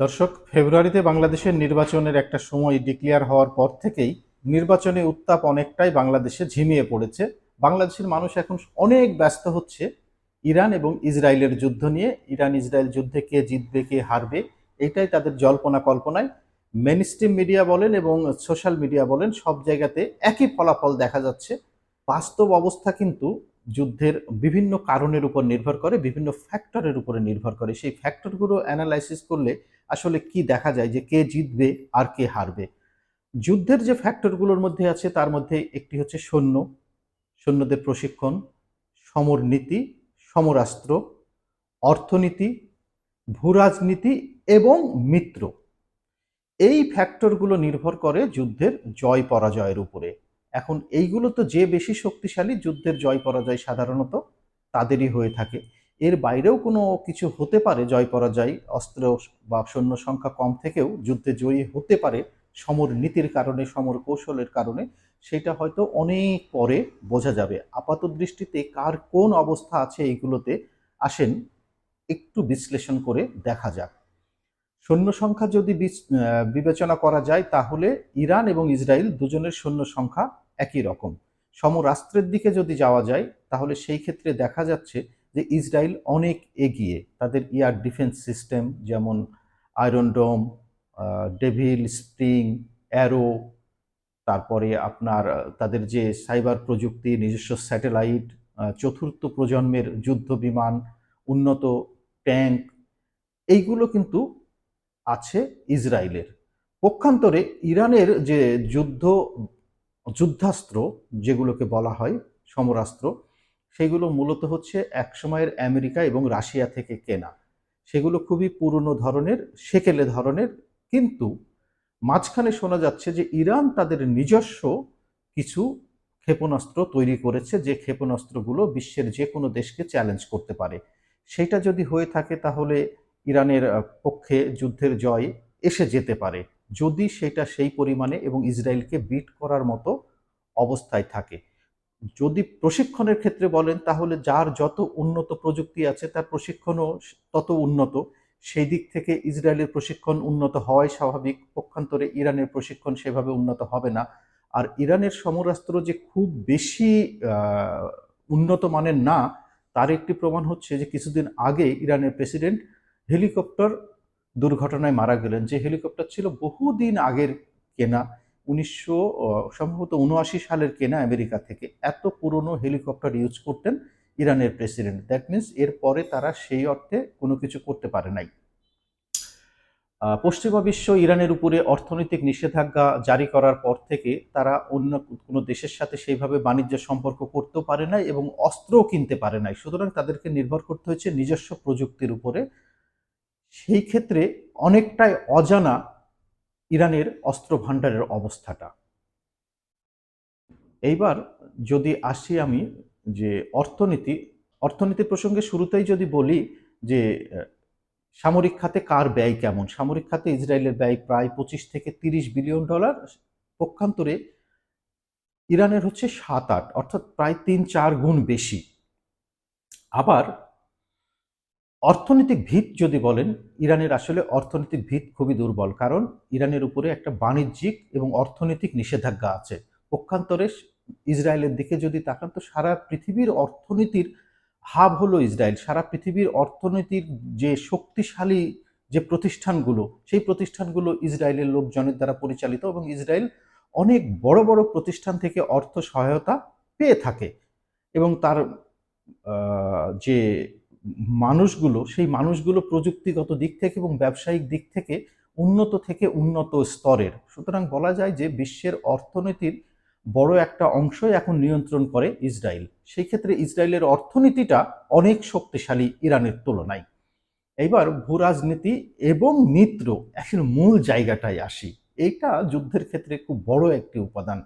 দর্শক, ফেব্রুয়ারিতে বাংলাদেশের নির্বাচনের একটা সময় ডিক্লেয়ার হওয়ার পর থেকেই নির্বাচনী উত্তাপ অনেকটাই বাংলাদেশে ঝিমিয়ে পড়েছে। বাংলাদেশের মানুষ এখন অনেক ব্যস্ত হচ্ছে। ইরান এবং ইসরায়েলের যুদ্ধ নিয়ে ইরান ইসরায়েল যুদ্ধে কে জিতবে, কে হারবে এটাই তাদের জল্পনা কল্পনায়। মেন মিডিয়া বলেন এবং সোশ্যাল মিডিয়া বলেন, সব জায়গাতে একই ফলাফল দেখা যাচ্ছে। বাস্তব অবস্থা কিন্তু যুদ্ধের বিভিন্ন কারণের উপর নির্ভর করে, বিভিন্ন ফ্যাক্টরের উপরে নির্ভর করে। সেই ফ্যাক্টরগুলো অ্যানালাইসিস করলে আসলে কি দেখা যায় যে কে জিতবে আর কে হারবে? যুদ্ধের যে ফ্যাক্টরগুলোর মধ্যে আছে, তার মধ্যে একটি হচ্ছে সৈন্য। সৈন্যদের প্রশিক্ষণ সমর নীতি সমরাস্ত্র, অর্থনীতি, ভূরাজনীতি এবং মিত্র। এই ফ্যাক্টরগুলো নির্ভর করে যুদ্ধের জয় পরাজয়ের উপরে। এখন এইগুলো তো যে বেশি শক্তিশালী, যুদ্ধের জয় পরাজয় সাধারণত তাদেরই হয়ে থাকে। এর বাইরেও কোনো কিছু হতে পারে, জয় পরাজয়, অস্ত্র বা সৈন্য সংখ্যা কম থেকেও যুদ্ধে জয়ী হতে পারে, সমর নীতির কারণে, সমর কৌশলের কারণে। সেটা হয়তো অনেক পরে বোঝা যাবে। আপাত দৃষ্টিতে কার কোন অবস্থা আছে এইগুলোতে আসেন, একটু বিশ্লেষণ করে দেখা যাক। সৈন্য সংখ্যা যদি বিচ- বিবেচনা করা যায়, তাহলে ইরান এবং ইসরায়েল দুজনের সৈন্য সংখ্যা একই রকম। সমরাস্ত্রের দিকে যদি যাওয়া যায়, তাহলে সেই ক্ষেত্রে দেখা যাচ্ছে যে ইসরায়েল অনেক এগিয়ে তাদের এয়ার ডিফেন্স সিস্টেম যেমন iron dome devil spring, arrow, তারপরে আপনার তাদের যে সাইবার প্রযুক্তি, নিজস্ব স্যাটেলাইট চতুর্থ প্রজন্মের যুদ্ধ বিমান, উন্নত ট্যাঙ্ক, এইগুলো কিন্তু আছে ইসরায়েলের। পক্ষান্তরে ইরানের যে যুদ্ধ, যুদ্ধাস্ত্র যেগুলোকে বলা হয়, সমরাস্ত্র সেগুলো মূলত হচ্ছে একসময়ের আমেরিকা এবং রাশিয়া থেকে কেনা। সেগুলো খুবই পুরনো ধরনের, সেকেলে ধরনের, কিন্তু মাঝখানে শোনা যাচ্ছে যে ইরান তাদের নিজস্ব কিছু ক্ষেপণাস্ত্র তৈরি করেছে, যে ক্ষেপণাস্ত্রগুলো বিশ্বের যে কোনো দেশকে চ্যালেঞ্জ করতে পারে। সেটা যদি হয়ে থাকে তাহলে ইরানের পক্ষে যুদ্ধের জয় এসে যেতে পারে। যদি সেটা সেই পরিমাণে এবং ইসরায়েলকে বিট করার মতো অবস্থায় থাকে। যদি প্রশিক্ষণের ক্ষেত্রে বলেন, তাহলে যার যত উন্নত প্রযুক্তি আছে, তার প্রশিক্ষণও তত উন্নত। সেই দিক থেকে ইসরায়েলের প্রশিক্ষণ উন্নত হওয়াই স্বাভাবিক। পক্ষান্তরে ইরানের প্রশিক্ষণ সেভাবে উন্নত হবে না। আর ইরানের সমরাস্ত্র যে খুব বেশি উন্নত মানের না, তার একটি প্রমাণ হচ্ছে যে কিছুদিন আগে ইরানের প্রেসিডেন্ট হেলিকপ্টার দুর্ঘটনায় মারা গেলেন। যে হেলিকপ্টার ছিল বহুদিন আগের কেনা উনিশশো সম্ভবত উনআশি সালের কেনা আমেরিকা থেকে এত পুরনো হেলিকপ্টার ইউজ করতেন ইরানের প্রেসিডেন্ট। দ্যাট মিন্স এরপরে তারা সেই অর্থে কোনো কিছু করতে পারে নাই। পশ্চিমা বিশ্ব ইরানের উপরে অর্থনৈতিক নিষেধাজ্ঞা জারি করার পর থেকে তারা অন্য কোনো দেশের সাথে সেইভাবে বাণিজ্য সম্পর্ক করতেও পারে নাই এবং অস্ত্রও কিনতে পারে নাই। সুতরাং তাদেরকে নির্ভর করতে হয়েছে নিজস্ব প্রযুক্তির উপরে। সেই ক্ষেত্রে অনেকটাই অজানা ইরানের অস্ত্র ভাণ্ডারের অবস্থাটা। এইবার যদি আসি আমি যে অর্থনীতি অর্থনীতি প্রসঙ্গে শুরুতেই যদি বলি যে, সামরিক খাতে কার ব্যয় কেমন? সামরিক খাতে ইসরায়েলের ব্যয় প্রায় পঁচিশ থেকে তিরিশ বিলিয়ন ডলার, পক্ষান্তরে ইরানের হচ্ছে সাত আট, অর্থাৎ প্রায় তিন চার গুণ বেশি। আবার অর্থনৈতিক ভিত যদি বলেন, ইরানের আসলে অর্থনৈতিক ভিত খুবই দুর্বল। কারণ ইরানের উপরে একটা বাণিজ্যিক এবং অর্থনৈতিক নিষেধাজ্ঞা আছে। পক্ষান্তরে ইসরায়েলের দিকে যদি তাকান, তো সারা পৃথিবীর অর্থনীতির হাব হলো ইসরায়েল। সারা পৃথিবীর অর্থনীতির যে শক্তিশালী যে প্রতিষ্ঠানগুলো, সেই প্রতিষ্ঠানগুলো ইসরায়েলের লোকজনের দ্বারা পরিচালিত এবং ইসরায়েল অনেক বড় বড় প্রতিষ্ঠান থেকে অর্থ সহায়তা পেয়ে থাকে। এবং তার যে মানুষগুলো, সেই মানুষগুলো প্রযুক্তিগত দিক থেকে এবং ব্যবসায়িক দিক থেকে উন্নত থেকে উন্নত স্তরের। সুতরাং বলা যায় যে বিশ্বের অর্থনীতির বড় একটা অংশই এখন নিয়ন্ত্রণ করে ইসরায়েল। সেই ক্ষেত্রে ইসরায়েলের অর্থনীতিটা অনেক শক্তিশালী ইরানের তুলনায়। এইবার ভূ রাজনীতি এবং মিত্র আসলে মূল জায়গাটায় আসি। এইটা যুদ্ধের ক্ষেত্রে খুব বড় একটি উপাদান।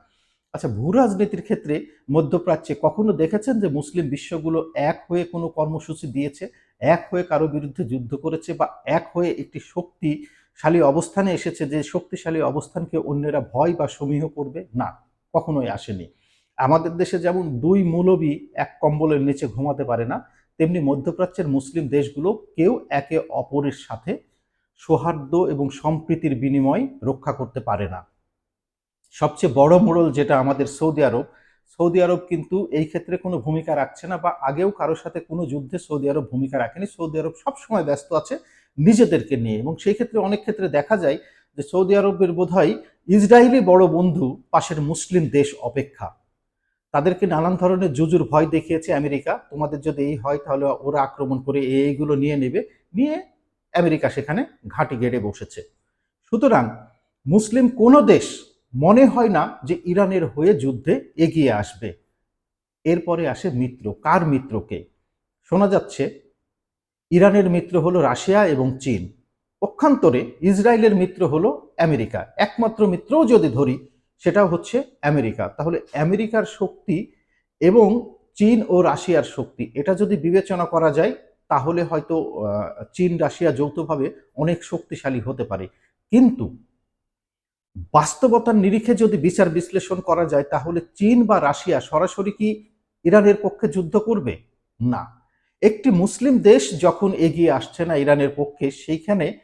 আচ্ছা ভূ রাজনীতির ক্ষেত্রে মধ্যপ্রাচ্যে কখনো দেখেছেন যে মুসলিম বিশ্বগুলো এক হয়ে কোনো কর্মসূচি দিয়েছে, এক হয়ে কারও বিরুদ্ধে যুদ্ধ করেছে বা এক হয়ে একটি শক্তিশালী অবস্থানে এসেছে যে শক্তিশালী অবস্থানকে অন্যেরা ভয় বা সমীহ করবে? না, কখনোই আসেনি। আমাদের দেশে যেমন দুই মৌলবী এক কম্বলের নিচে ঘুমাতে পারে না, তেমনি মধ্যপ্রাচ্যের মুসলিম দেশগুলো কেউ একে অপরের সাথে সৌহার্দ্য এবং সম্প্রীতির বিনিময় রক্ষা করতে পারে না। সবচেয়ে বড় মোড়ল যেটা আমাদের সৌদি আরব সৌদি আরব কিন্তু এই ক্ষেত্রে কোনো ভূমিকা রাখছে না বা আগেও কারোর সাথে কোনো যুদ্ধে সৌদি আরব ভূমিকা রাখেনি। সৌদি আরব সবসময় ব্যস্ত আছে নিজেদেরকে নিয়ে এবং সেই ক্ষেত্রে অনেক ক্ষেত্রে দেখা যায় যে সৌদি আরবের বোধহয় ইসরায়েলি বড় বন্ধু পাশের মুসলিম দেশ অপেক্ষা। তাদেরকে নানান ধরনের জুজুর ভয় দেখিয়েছে আমেরিকা, তোমাদের যদি এই হয় তাহলে ওরা আক্রমণ করে এই এইগুলো নিয়ে নেবে। নিয়ে আমেরিকা সেখানে ঘাঁটি গেড়ে বসেছে। সুতরাং মুসলিম কোনো দেশ মনে হয় না যে ইরানের হয়ে যুদ্ধে এগিয়ে আসবে। এরপরে আসে মিত্র, কার মিত্রকে শোনা যাচ্ছে, ইরানের মিত্র হলো রাশিয়া এবং চীন। পক্ষান্তরে ইসরায়েলের মিত্র হলো আমেরিকা। একমাত্র মিত্রও যদি ধরি সেটা হচ্ছে আমেরিকা। তাহলে আমেরিকার শক্তি এবং চীন ও রাশিয়ার শক্তি, এটা যদি বিবেচনা করা যায়, তাহলে হয়তো চীন, রাশিয়া যৌথভাবে অনেক শক্তিশালী হতে পারে। কিন্তু বাস্তবতার নিরিখে যদি বিচার বিশ্লেষণ করা যায়, তাহলে চীন বা রাশিয়া সরাসরি কি ইরানের পক্ষে যুদ্ধ করবে? না। একটি মুসলিম দেশ যখন এগিয়ে আসছে না ইরানের পক্ষে, সেইখানে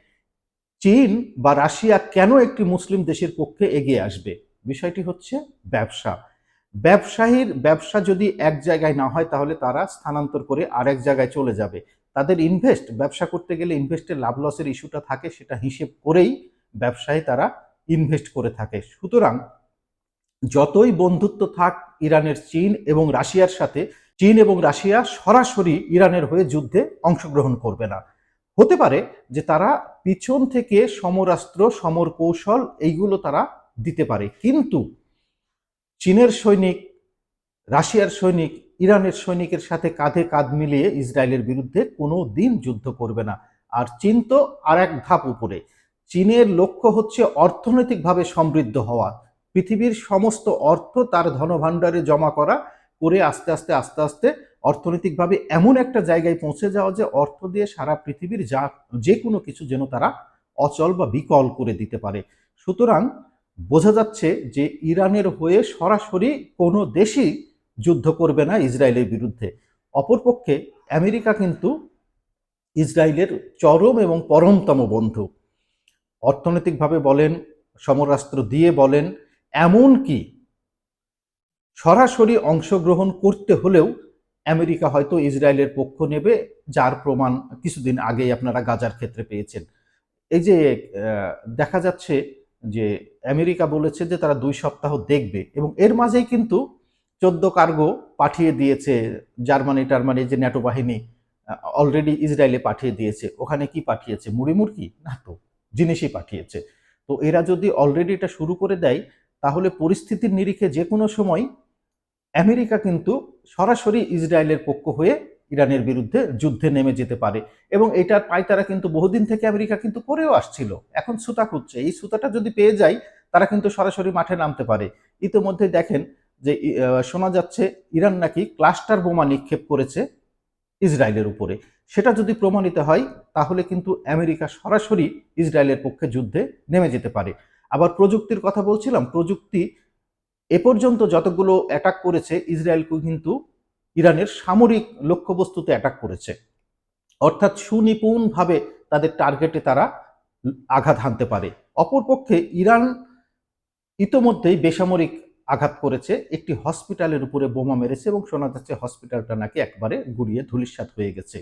চীন বা রাশিয়া কেন একটি মুসলিম দেশের পক্ষে এগিয়ে আসবে? বিষয়টি হচ্ছে ব্যবসা। ব্যবসায়ীর ব্যবসা যদি এক জায়গায় না হয়, তাহলে তারা স্থানান্তর করে আরেক জায়গায় চলে যাবে। তাদের ইনভেস্ট ব্যবসা করতে গেলে ইনভেস্টের লাভ লসের ইস্যুটা থাকে, সেটা হিসেব করেই ব্যবসায়ী তারা ইনভেস্ট করে থাকে। সুতরাং যতই বন্ধুত্ব থাক ইরানের চীন এবং রাশিয়ার সাথে, চীন এবং রাশিয়া সরাসরি ইরানের হয়ে যুদ্ধে অংশগ্রহণ করবে না। হতে পারে যে তারা পিছন থেকে সমরাস্ত্র সমর কৌশল এইগুলো তারা দিতে পারে। কিন্তু চীনের সৈনিক, রাশিয়ার সৈনিক, ইরানের সৈনিকের সাথে কাঁধে কাঁধ মিলিয়ে ইসরায়েলের বিরুদ্ধে কোনো দিন যুদ্ধ করবে না। আর চীন তো আর এক ধাপ উপরে। চীনের লক্ষ্য হচ্ছে অর্থনৈতিকভাবে সমৃদ্ধ হওয়া। পৃথিবীর সমস্ত অর্থ তার ধনভাণ্ডারে জমা করা, করে আস্তে আস্তে আস্তে আস্তে অর্থনৈতিকভাবে এমন একটা জায়গায় পৌঁছে যাওয়া যে অর্থ দিয়ে সারা পৃথিবীর যা, যে কোনো কিছু যেন তারা অচল বা বিকল করে দিতে পারে। সুতরাং বোঝা যাচ্ছে যে ইরানের হয়ে সরাসরি কোনো দেশই যুদ্ধ করবে না ইসরায়েলের বিরুদ্ধে। অপরপক্ষে আমেরিকা কিন্তু ইসরায়েলের চরম এবং পরমতম বন্ধু। অর্থনৈতিকভাবে বলেন, সমরাস্ত্র দিয়ে বলেন, এমনকি সরাসরি অংশগ্রহণ করতে হলেও আমেরিকা হয়তো ইসরায়েলের পক্ষ নেবে, যার প্রমাণ কিছুদিন আগেই আপনারা গাজার ক্ষেত্রে পেয়েছেন। এই যে দেখা যাচ্ছে যে, আমেরিকা বলেছে যে তারা দুই সপ্তাহ দেখবে এবং এর মাঝেই কিন্তু চোদ্দ কার্গো পাঠিয়ে দিয়েছে, জার্মানি টার্মানি যে ন্যাটো বাহিনী অলরেডি ইসরায়েলে পাঠিয়ে দিয়েছে। ওখানে কি পাঠিয়েছে? মুড়ি মুরগি না তো। জিনিসই পাঠিয়েছে তো এরা যদি অলরেডি এটা শুরু করে দেয়, তাহলে পরিস্থিতির নিরিখে যে কোনো সময় আমেরিকা কিন্তু সরাসরি ইসরায়েলের পক্ষ হয়ে ইরানের বিরুদ্ধে যুদ্ধে নেমে যেতে পারে এবং এটার পায়তারা কিন্তু বহুদিন থেকে আমেরিকা কিন্তু করেও আসছিল। এখন সুতা খুঁজছে। এই সুতাটা যদি পেয়ে যায়, তারা কিন্তু সরাসরি মাঠে নামতে পারে। ইতিমধ্যে দেখেন যে শোনা যাচ্ছে ইরান নাকি ক্লাস্টার বোমা নিক্ষেপ করেছে ইসরায়েলের উপরে। সেটা যদি প্রমাণিত হয়, তাহলে কিন্তু আমেরিকা সরাসরি ইসরায়েলের পক্ষে যুদ্ধে নেমে যেতে পারে। আবার প্রযুক্তির কথা বলছিলাম, প্রযুক্তি এ পর্যন্ত যতগুলো অ্যাটাক করেছে ইসরায়েলকে কিন্তু ইরানের সামরিক লক্ষ্যবস্তুতে অ্যাটাক করেছে। অর্থাৎ সুনিপুণভাবে তাদের টার্গেটে তারা আঘাত হানতে পারে। অপরপক্ষে ইরান ইতোমধ্যেই বেসামরিক আঘাত করেছে, একটি হসপিটালের উপরে বোমা মেরেছে এবং শোনা যাচ্ছে হসপিটালটা নাকি একবারে গুড়িয়ে ধুলিস্বাত হয়ে গেছে।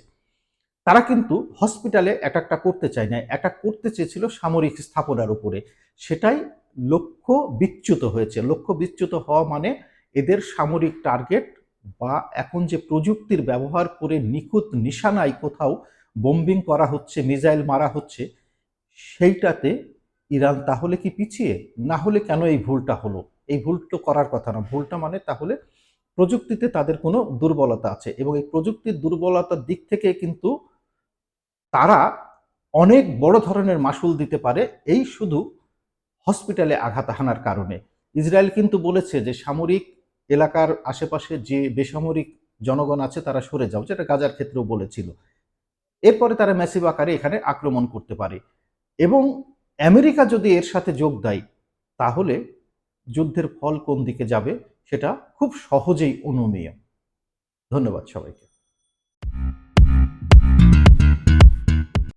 তারা কিন্তু হসপিটালে অ্যাটাকটা করতে চায় না অ্যাটাক করতে চেয়েছিল সামরিক স্থাপনার উপরে। সেটাই লক্ষ্য বিচ্যুত হয়েছে। লক্ষ্য বিচ্যুত হওয়া মানে এদের সামরিক টার্গেট বা এখন যে প্রযুক্তির ব্যবহার করে নিখুঁত নিশানায় কোথাও বোম্বিং করা হচ্ছে মিসাইল মারা হচ্ছে, সেইটাতে ইরান তাহলে কি পিছিয়ে? না হলে কেন এই ভুলটা হলো? এই ভুল তো করার কথা না। ভুলটা মানে তাহলে প্রযুক্তিতে তাদের কোনো দুর্বলতা আছে এবং এই প্রযুক্তির দুর্বলতার দিক থেকে কিন্তু তারা অনেক বড় ধরনের মাসুল দিতে পারে এই শুধু হসপিটালে আঘাত হানার কারণে। ইসরায়েল কিন্তু বলেছে যে সামরিক এলাকার আশেপাশে যে বেসামরিক জনগণ আছে তারা সরে যাও, যেটা গাজার ক্ষেত্রেও বলেছিল। এরপরে তারা ম্যাসিভ আকারে এখানে আক্রমণ করতে পারে এবং আমেরিকা যদি এর সাথে যোগ দেয়, তাহলে যুদ্ধের ফল কোন দিকে যাবে? সেটা খুব সহজেই অনুমেয়। ধন্যবাদ সবাইকে।